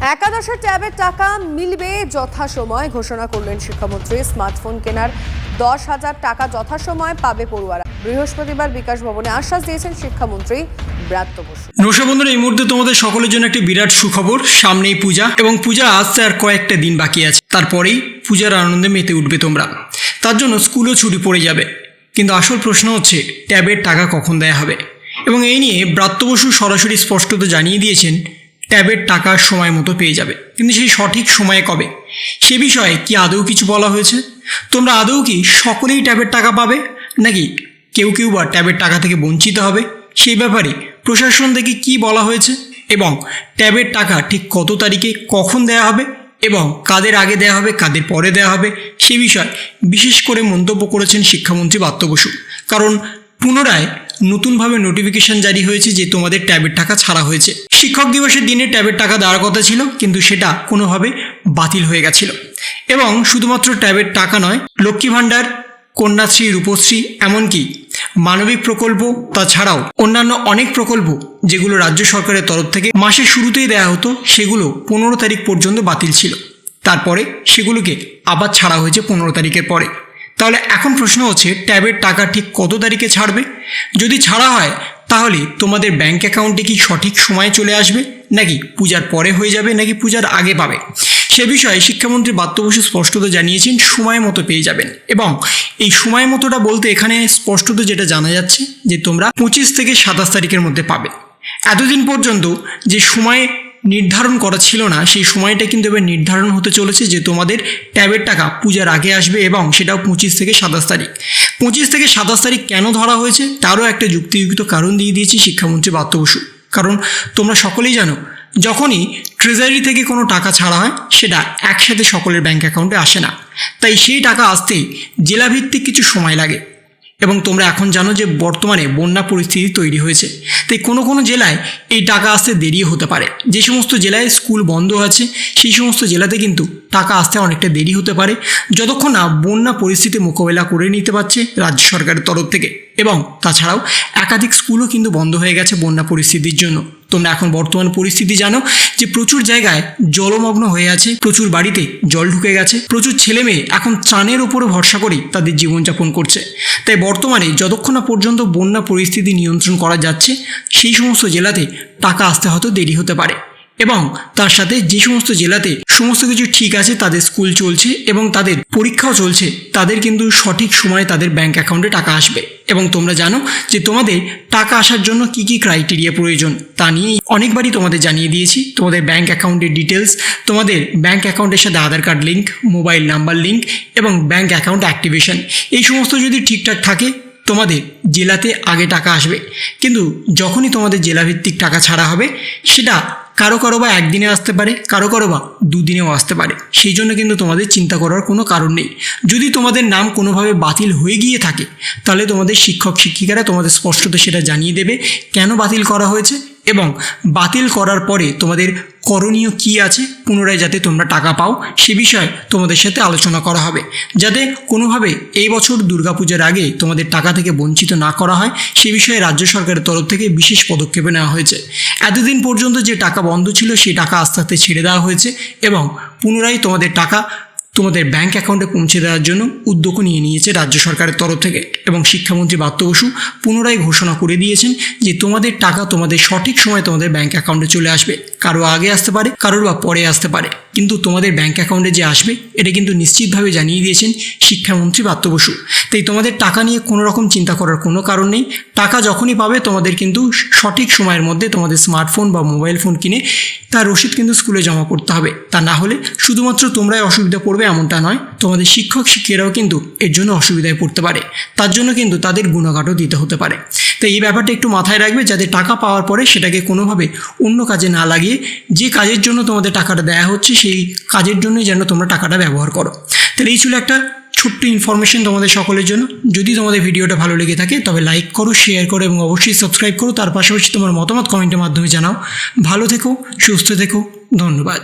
একাদশের ট্যাবের টাকা মিলবে যথাসময় ঘোষণা করলেন শিক্ষামন্ত্রী। স্মার্টফোন কেনার দশ হাজার টাকা যথাসময় পাবে পড়ুয়ারা। বৃহস্পতিবার বিকাশ ভবনে আশ্বাস দিয়েছেন শিক্ষামন্ত্রী ব্রাত্য বসু। এই মুহূর্তে তোমাদের সকলের জন্য একটি বিরাট সুখবর, সামনেই পূজা এবং পূজা আসতে আর কয়েকটা দিন বাকি আছে। তারপরেই পূজার আনন্দে মেতে উঠবে তোমরা। তার জন্য স্কুলও ছুটি পড়ে যাবে। কিন্তু আসল প্রশ্ন হচ্ছে, ট্যাবের টাকা কখন দেয়া হবে? এবং এই নিয়ে ব্রাত্য বসু সরাসরি স্পষ্টত জানিয়ে দিয়েছেন ট্যাবের টাকা সময় মতো পেয়ে যাবে। কিন্তু সেই সঠিক সময়ে কবে? সে বিষয়ে কি আদৌ কিছু বলা হয়েছে? তোমরা আদৌ কি সকলেই ট্যাবের টাকা পাবে? নাকি কেউ কেউ বা ট্যাবের টাকা থেকে বঞ্চিত হবে? সেই ব্যাপারে প্রশাসন থেকে কি বলা হয়েছে? এবং ট্যাবের টাকা ঠিক কত তারিখে কখন দেয়া হবে? এবং কাদের আগে দেয়া হবে, কাদের পরে দেয়া হবে? সে বিষয়ে বিশেষ করে মন্তব্য করেছেন শিক্ষামন্ত্রী বাত্য বসু। কারণ পুনরায় নতুনভাবে নোটিফিকেশন জারি হয়েছে যে তোমাদের ট্যাবের টাকা ছাড়া হয়েছে। শিক্ষক দিবসের দিনে ট্যাবের টাকা দেওয়ার কথা ছিল, কিন্তু সেটা কোনোভাবে বাতিল হয়ে গেছিল। এবং শুধুমাত্র ট্যাবের টাকা নয়, লক্ষ্মী ভাণ্ডার, কন্যাশ্রী, রূপশ্রী, এমনকি মানবিক প্রকল্প তাছাড়াও অন্যান্য অনেক প্রকল্প যেগুলো রাজ্য সরকারের তরফ থেকে মাসের শুরুতেই দেওয়া হতো, সেগুলো পনেরো তারিখ পর্যন্ত বাতিল ছিল। তারপরে সেগুলোকে আবার ছাড়া হয়েছে পনেরো তারিখের পরে। তাহলে এখন প্রশ্ন হচ্ছে, ট্যাবের টাকা ঠিক কত তারিখে ছাড়বে? যদি ছাড়া হয়, তাহলে তোমাদের ব্যাঙ্ক অ্যাকাউন্টে কি সঠিক সময়ে চলে আসবে? নাকি পূজার পরে হয়ে যাবে, নাকি পূজার আগে পাবে? সে বিষয়ে শিক্ষামন্ত্রী বাত্য বসু স্পষ্টত জানিয়েছেন, সময় মতো পেয়ে যাবেন। এবং এই সময় মতোটা বলতে এখানে স্পষ্টত যেটা জানা যাচ্ছে, যে তোমরা পঁচিশ থেকে সাতাশ তারিখের মধ্যে পাবে। এতদিন পর্যন্ত যে সময় নির্ধারণ করা ছিল না, সেই সময়টা কিন্তু এবার নির্ধারণ হতে চলেছে যে তোমাদের ট্যাবের টাকা পূজার আগে আসবে এবং সেটাও পঁচিশ থেকে সাতাশ তারিখ। পঁচিশ থেকে সাতাশ তারিখ কেন ধরা হয়েছে? তারও একটা যুক্তিযুক্ত কারণ দিয়ে দিয়েছে শিক্ষামন্ত্রী বাত্য বসু। কারণ তোমরা সকলেই জানো, যখনই ট্রেজারি থেকে কোনো টাকা ছাড়া হয়, সেটা একসাথে সকলের ব্যাঙ্ক অ্যাকাউন্টে আসে না। তাই সেই টাকা আসতেই জেলাভিত্তিক কিছু সময় লাগে। এবং তোমরা এখন জানো যে বর্তমানে বন্যা পরিস্থিতি তৈরি হয়েছে। তাই কোনো কোনো জেলায় এই টাকা আসতে দেরিও হতে পারে। যে সমস্ত জেলায় স্কুল বন্ধ আছে, সেই সমস্ত জেলাতে কিন্তু টাকা আসতে অনেকটা দেরি হতে পারে। যতক্ষণ না বন্যা পরিস্থিতি মোকাবেলা করে নিতে পারছে রাজ্য সরকারের তরফ থেকে। এবং তাছাড়াও একাধিক স্কুলও কিন্তু বন্ধ হয়ে গেছে বন্যা পরিস্থিতির জন্য। তোমরা এখন বর্তমান পরিস্থিতি জানো যে প্রচুর জায়গায় জলমগ্ন হয়ে আছে, প্রচুর বাড়িতে জল ঢুকে গেছে, প্রচুর ছেলে মেয়ে এখন ত্রাণের উপরে ভরসা করেই তাদের জীবনযাপন করছে। তাই বর্তমানে যতক্ষণ না পর্যন্ত বন্যা পরিস্থিতি নিয়ন্ত্রণ করা যাচ্ছে, সেই সমস্ত জেলাতে টাকা আসতে হয়তো দেরি হতে পারে। এবং তার সাথে যে সমস্ত জেলাতে সমস্ত কিছু ঠিক আছে, তাদের স্কুল চলছে এবং তাদের পরীক্ষাও চলছে, তাদের কিন্তু সঠিক সময়ে তাদের ব্যাংক অ্যাকাউন্টে টাকা আসবে। এবং তোমরা জানো যে তোমাদের টাকা আসার জন্য কি কি ক্রাইটেরিয়া প্রয়োজন, তা নিয়ে অনেকবারই তোমাদের জানিয়ে দিয়েছি। তোমাদের ব্যাংক অ্যাকাউন্টের ডিটেলস তোমাদের ব্যাংক অ্যাকাউন্টের সাথে Aadhaar card link mobile number link এবং ব্যাংক অ্যাকাউন্ট অ্যাক্টিভেশন এই সমস্ত যদি ঠিকঠাক থাকে, তোমাদের জেলাতে আগে টাকা আসবে। কিন্তু যখনই তোমাদের জেলাভিত্তিক টাকা ছাড়া হবে, সেটা কারও কারও বা একদিনে আসতে পারে, কারও কারও বা দুদিনেও আসতে পারে। সেই জন্য কিন্তু তোমাদের চিন্তা করার কোনো কারণ নেই। যদি তোমাদের নাম কোনোভাবে বাতিল হয়ে গিয়ে থাকে, তাহলে তোমাদের শিক্ষক, শিক্ষিকারা তোমাদের স্পষ্টত সেটা জানিয়ে দেবে, কেন বাতিল করা হয়েছে? এবং বাতিল করার পরে তোমাদের করণীয় কি আছে? পুনরায় যাতে তোমরা টাকা পাও, সে বিষয়ে তোমাদের সাথে আলোচনা করা হবে। যাতে কোনোভাবে এই বছর দুর্গাপূজার আগে তোমাদের টাকা থেকে বঞ্চিত না করা হয়, সে বিষয়ে রাজ্য সরকারের তরফ থেকে বিশেষ পদক্ষেপ নেওয়া হয়েছে। এতদিন পর্যন্ত যে টাকা বন্ধ ছিল সেই টাকা আস্তে আস্তে ছেড়ে দেওয়া হয়েছে এবং পুনরায় তোমাদের টাকা তোমাদের ব্যাংক অ্যাকাউন্টে পৌঁছে দেওয়ার জন্য উদ্যোগ নিয়ে নিয়েছে রাজ্য সরকারের তরফ থেকে এবং শিক্ষামন্ত্রী বাত্য বসু পুনরায় ঘোষণা করে দিয়েছেন যে তোমাদের টাকা তোমাদের সঠিক সময় তোমাদের ব্যাংক অ্যাকাউন্টে চলে আসবে। কারও আগে আসতে পারে, কারোর বা পরে আসতে পারে। কিন্তু তোমাদের ব্যাঙ্ক অ্যাকাউন্টে যে আসবে, এটা কিন্তু নিশ্চিতভাবে জানিয়ে দিয়েছেন শিক্ষামন্ত্রী বাত্য বসু। তাই তোমাদের টাকা নিয়ে কোনো রকম চিন্তা করার কোনো কারণ নেই। টাকা যখনই পাবে, তোমাদের কিন্তু সঠিক সময়ের মধ্যে তোমাদের স্মার্টফোন বা মোবাইল ফোন কিনে তার রসিদ কিন্তু স্কুলে জমা করতে হবে। তা না হলে শুধুমাত্র তোমরাই অসুবিধা পড়বে এমনটা নয়, তোমাদের শিক্ষক শিক্ষিকারাও কিন্তু এর জন্য অসুবিধায় পড়তে পারে। তার জন্য কিন্তু তাদের গুণগাটও দিতে হতে পারে। তাই এই ব্যাপারটা একটু মাথায় রাখবে, যাতে টাকা পাওয়ার পরে সেটাকে কোনোভাবে অন্য কাজে না লাগিয়ে যে কাজের জন্য তোমাদের টাকাটা দেওয়া হচ্ছে, সেই কাজের জন্যই যেন তোমরা টাকাটা ব্যবহার করো। তাহলে এই ছিল একটা ছোট্ট ইনফরমেশন তোমাদের সকলের জন্য। যদি তোমাদের ভিডিওটা ভালো লেগে থাকে, তবে লাইক করো শেয়ার করো এবং অবশ্যই সাবস্ক্রাইব করো। তার পাশাপাশি তোমার মতামত কমেন্টের মাধ্যমে জানাও। ভালো থেকো, সুস্থ থেকো, ধন্যবাদ।